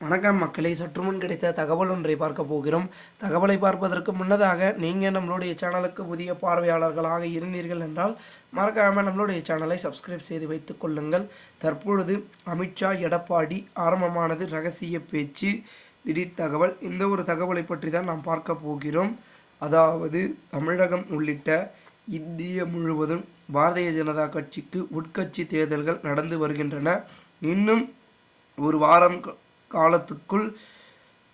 வணக்கம் மக்களை சற்றுமுன் கிடைத்த தகவல் ஒன்றை பார்க்க போகிறோம். தகவலை பார்ப்பதற்கு முன்னதாக நீங்கள் நம்மளுடைய சேனலுக்கு புதிய பார்வையாளர்களாக இருந்தீர்கள் என்றால் மறக்காமல் நம்மளுடைய சேனலை சப்ஸ்கிரைப் செய்து வைத்துக் கொள்ளுங்கள். தற்பொழுது அமித்ஷா எடப்பாடி ஆரம்பமானது ரகசிய பேச்சு திடீர் தகவல் இந்த ஒரு தகவலை பற்றி தான் நாம் பார்க்க போகிறோம். அதாவது தமிழகம் உள்ளிட்ட இந்திய முழுவதும் பாரதிய ஜனதா கட்சிக்கு உட்கட்சி தேர்தல்கள் நடந்து வருகின்றன. இன்னும் ஒரு வாரம் காலத்துக்குள்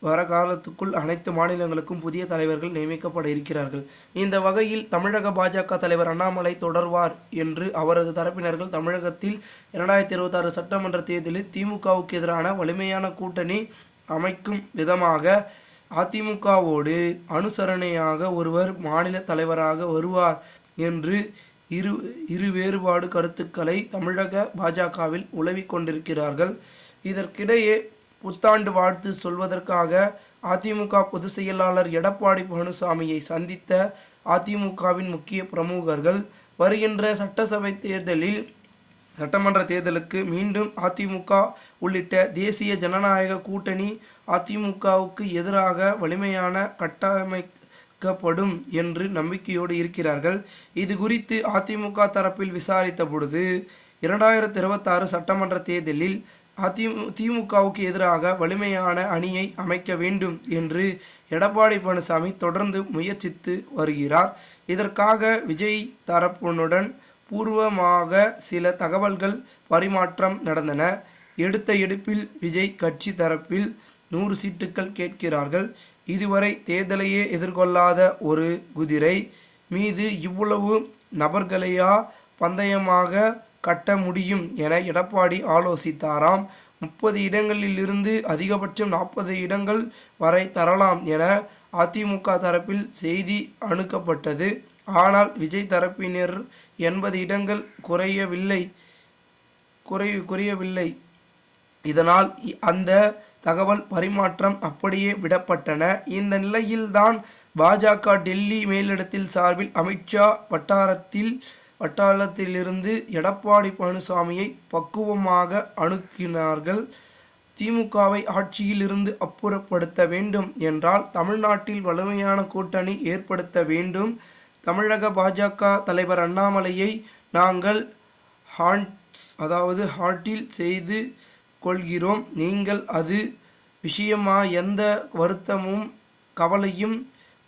வர காலத்துக்குள் அனைத்து மாநிலங்களுக்கும் புதிய தலைவர்கள் நியமிக்கப்பட இருக்கிறார்கள். இந்த வகையில் தமிழக பாஜக தலைவர் அண்ணாமலை தொடர்வார் என்று அவரது தரப்பினர்கள் தமிழகத்தில் இரண்டாயிரத்தி இருபத்தாறு சட்டமன்ற தேர்தலில் திமுகவுக்கு எதிரான வலிமையான கூட்டணி அமைக்கும் விதமாக அதிமுகவோடு அனுசரணையாக ஒருவர் மாநில தலைவராக வருவார் என்று இரு இரு வேறுபாடு கருத்துக்களை தமிழக பாஜகவில் உலவிக் கொண்டிருக்கிறார்கள். இதற்கிடையே புத்தாண்டு வாழ்த்து சொல்வதற்காக அதிமுக பொதுச் செயலாளர் எடப்பாடி பழனிசாமியை சந்தித்த அதிமுகவின் முக்கிய பிரமுகர்கள் வருகின்ற சட்டசபை தேர்தலில் சட்டமன்ற தேர்தலுக்கு மீண்டும் அதிமுக உள்ளிட்ட தேசிய ஜனநாயக கூட்டணி அதிமுகவுக்கு எதிராக வலிமையான கட்டமைக்கப்படும் என்று நம்பிக்கையோடு இருக்கிறார்கள். இது குறித்து அதிமுக தரப்பில் விசாரித்த பொழுது இரண்டாயிரத்தி இருபத்தாறு சட்டமன்ற தேர்தலில் அதிமு திமுகவுக்கு எதிராக வலிமையான அணியை அமைக்க வேண்டும் என்று எடப்பாடி பழனிசாமி தொடர்ந்து முயற்சித்து வருகிறார். இதற்காக விஜய் தரப்பினுடன் பூர்வமாக சில தகவல்கள் பரிமாற்றம் நடந்தன. எடுத்த எடுப்பில் விஜய் கட்சி தரப்பில் நூறு சீட்டுகள் கேட்கிறார்கள். இதுவரை தேர்தலையே எதிர்கொள்ளாத ஒரு குதிரை. மீது இவ்வளவு நபர்களையா பந்தயமாக கட்ட முடியும் என எடப்பாடி ஆலோசித்தாராம். முப்பது இடங்களிலிருந்து அதிகபட்சம் நாற்பது இடங்கள் வரை தரலாம் என அதிமுக தரப்பில் செய்தி அணுக்கப்பட்டது ஆனால் விஜய் தரப்பினர் எண்பது இடங்கள் குறையவில்லை குறை குறையவில்லை. இதனால் அந்த தகவல் பரிமாற்றம் அப்படியே விடப்பட்டன. இந்த நிலையில்தான் பாஜக டெல்லி மேலிடத்தில் சார்பில் அமித்ஷா வட்டாரத்தில் வட்டாரத்திலிருந்து எடப்பாடி பழனிசாமியை பக்குவமாக அணுகினார்கள். திமுகவை ஆட்சியிலிருந்து அப்புறப்படுத்த வேண்டும் என்றால் தமிழ்நாட்டில் வலிமையான கூட்டணி ஏற்படுத்த வேண்டும். தமிழக பாஜக தலைவர் அண்ணாமலையை நாங்கள் ஹாண்ட்ஸ் அதாவது ஹாட்டில் செய்து கொள்கிறோம். நீங்கள் அது விஷயமா எந்த வருத்தமும் கவலையும்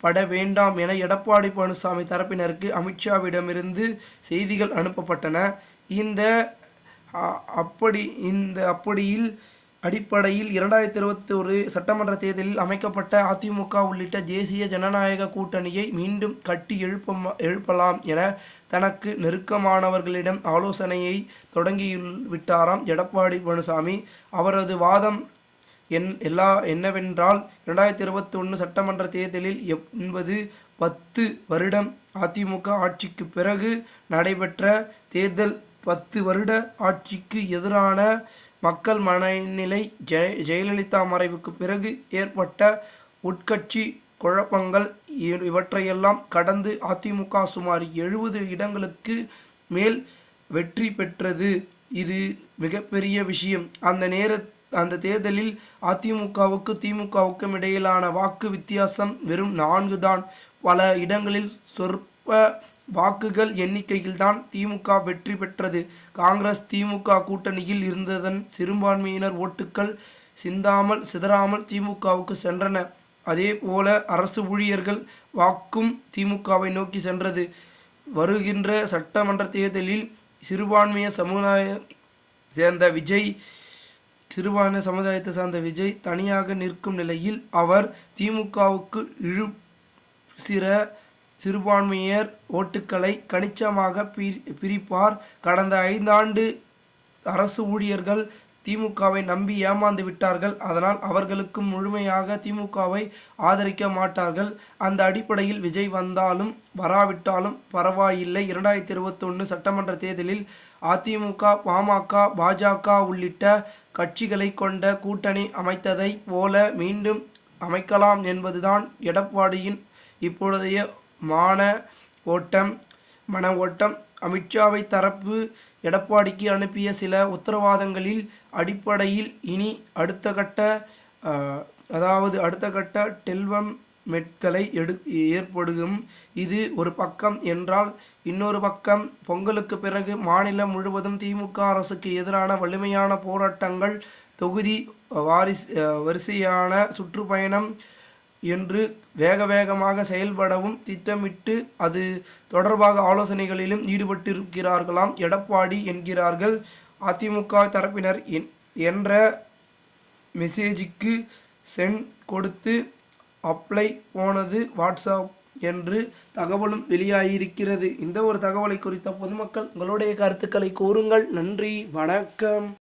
பட வேண்டாம் என எடப்பாடி பழனிசாமி தரப்பினருக்கு அமித்ஷாவிடமிருந்து செய்திகள் அனுப்பப்பட்டன. இந்த அப்படி இந்த அப்படியில் அடிப்படையில் இரண்டாயிரத்தி இருபத்தி ஒரு சட்டமன்ற தேர்தலில் அமைக்கப்பட்ட அதிமுக உள்ளிட்ட தேசிய ஜனநாயக கூட்டணியை மீண்டும் கட்டி எழுப்ப எழுப்பலாம் என தனக்கு நெருக்கமானவர்களிடம் ஆலோசனையை தொடங்கியுள் விட்டாராம் எடப்பாடி பழனிசாமி. அவரது வாதம் என் எல்லா என்னவென்றால் இரண்டாயிரத்தி இருபத்தி ஒன்று சட்டமன்ற தேர்தலில் என்பது பத்து வருடம் அதிமுக ஆட்சிக்கு பிறகு நடைபெற்ற தேர்தல் பத்து வருட ஆட்சிக்கு எதிரான மக்கள் மனநிலை ஜெய ஜெயலலிதா மறைவுக்கு பிறகு ஏற்பட்ட உட்கட்சி குழப்பங்கள் இவற்றையெல்லாம் கடந்து அதிமுக சுமார் எழுபது இடங்களுக்கு மேல் வெற்றி பெற்றது. இது மிகப்பெரிய விஷயம். அந்த நேர அந்த தேர்தலில் அதிமுகவுக்கு திமுகவுக்கும் இடையிலான வாக்கு வித்தியாசம் வெறும் நான்கு தான் பல இடங்களில் சொற்ப வாக்குகள் எண்ணிக்கையில்தான் திமுக வெற்றி பெற்றது. காங்கிரஸ் திமுக கூட்டணியில் இருந்ததன் சிறுபான்மையினர் ஓட்டுக்கள் சிந்தாமல் சிதறாமல் திமுகவுக்கு சென்றன. அதே போல அரசு ஊழியர்கள் வாக்கும் திமுகவை நோக்கி சென்றது. வருகின்ற சட்டமன்ற தேர்தலில் சிறுபான்மைய சமுதாய சேர்ந்த விஜய் சிறுபான்மை சமுதாயத்தை சார்ந்த விஜய் தனியாக நிற்கும் நிலையில் அவர் திமுகவுக்கு இழு சிற சிறுபான்மையர் ஓட்டுக்களை கணிச்சமாக பிரி- பிரிப்பார். கடந்த ஐந்தாண்டு அரசு ஊழியர்கள் திமுகவை நம்பி ஏமாந்து விட்டார்கள். அதனால் அவர்களுக்கும் முழுமையாக திமுகவை ஆதரிக்க மாட்டார்கள். அந்த அடிப்படையில் விஜய் வந்தாலும் வராவிட்டாலும் பரவாயில்லை. இரண்டாயிரத்தி இருபத்தொன்று சட்டமன்ற தேர்தலில் அதிமுக பாமக பாஜக உள்ளிட்ட கட்சிகளை கொண்ட கூட்டணி அமைத்ததை போல மீண்டும் அமைக்கலாம் என்பதுதான் எடப்பாடியின் இப்பொழுதைய மான ஓட்டம் மன ஓட்டம். அமித்ஷாவை தரப்பு எடப்பாடிக்கு அனுப்பிய சில உத்தரவாதங்களில் அடிப்படையில் இனி அடுத்த கட்ட அதாவது அடுத்த கட்ட டெல்வம் மெட்களை எடு ஏற்படுகும். இது ஒரு பக்கம் என்றால் இன்னொரு பக்கம் பொங்கலுக்கு பிறகு மாநிலம் முழுவதும் திமுக அரசுக்கு எதிரான வலிமையான போராட்டங்கள் தொகுதி வாரிசு வரிசையான சுற்றுப்பயணம் என்று வேக வேகமாக செயல்படவும் திட்டமிட்டு அது தொடர்பாக ஆலோசனைகளிலும் ஈடுபட்டிருக்கிறார்களாம். எடப்பாடி என்கிறார்கள் அதிமுக தரப்பினர் என்- என்ற மெசேஜுக்கு சென்ட் கொடுத்து அப்ளை போனது வாட்ஸ்அப் என்று தகவலும் வெளியாகியிருக்கிறது இந்த ஒரு தகவலை குறித்த பொதுமக்கள் உங்களுடைய கருத்துக்களை கூறுங்கள். நன்றி வணக்கம்.